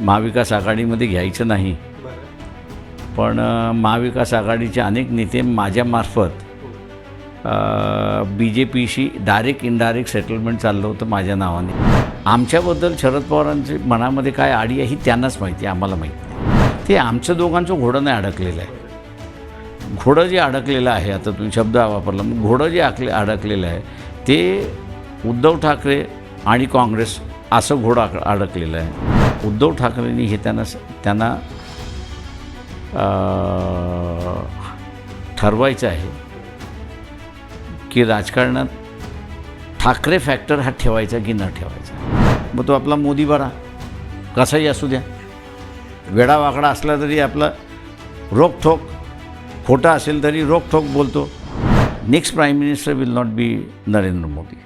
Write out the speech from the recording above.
महाविकास आघाडीमध्ये घ्यायचं नाही. पण महाविकास आघाडीचे अनेक नेते माझ्यामार्फत B J पीशी direct indirect settlement चाललं होतं माझ्या नावाने. आमच्याबद्दल शरद पवारांचे मनामध्ये काय आडी आहे ही त्यांनाच माहिती आहे आम्हाला माहिती नाही. ते आमचं दोघांचं घोडं नाही अडकलेलं आहे. घोडं जे अडकलेलं आहे आता तुम्ही शब्द वापरला मग घोडं जे आकले अडकलेलं आहे ते उद्धव ठाकरे आणि काँग्रेस असं घोडं अडकलेलं आहे. उद्धव ठाकरेंनी हे त्यांना त्यांना ठरवायचं आहे की राजकारणात ठाकरे फॅक्टर हा ठेवायचा की न ठेवायचा. मग तो आपला मोदी बरा. कसाही असू द्या. वेडावाकडा असला तरी आपला रोकठोक खोटा असेल तरी रोकठोक बोलतो. Next prime minister will not be Narendra Modi.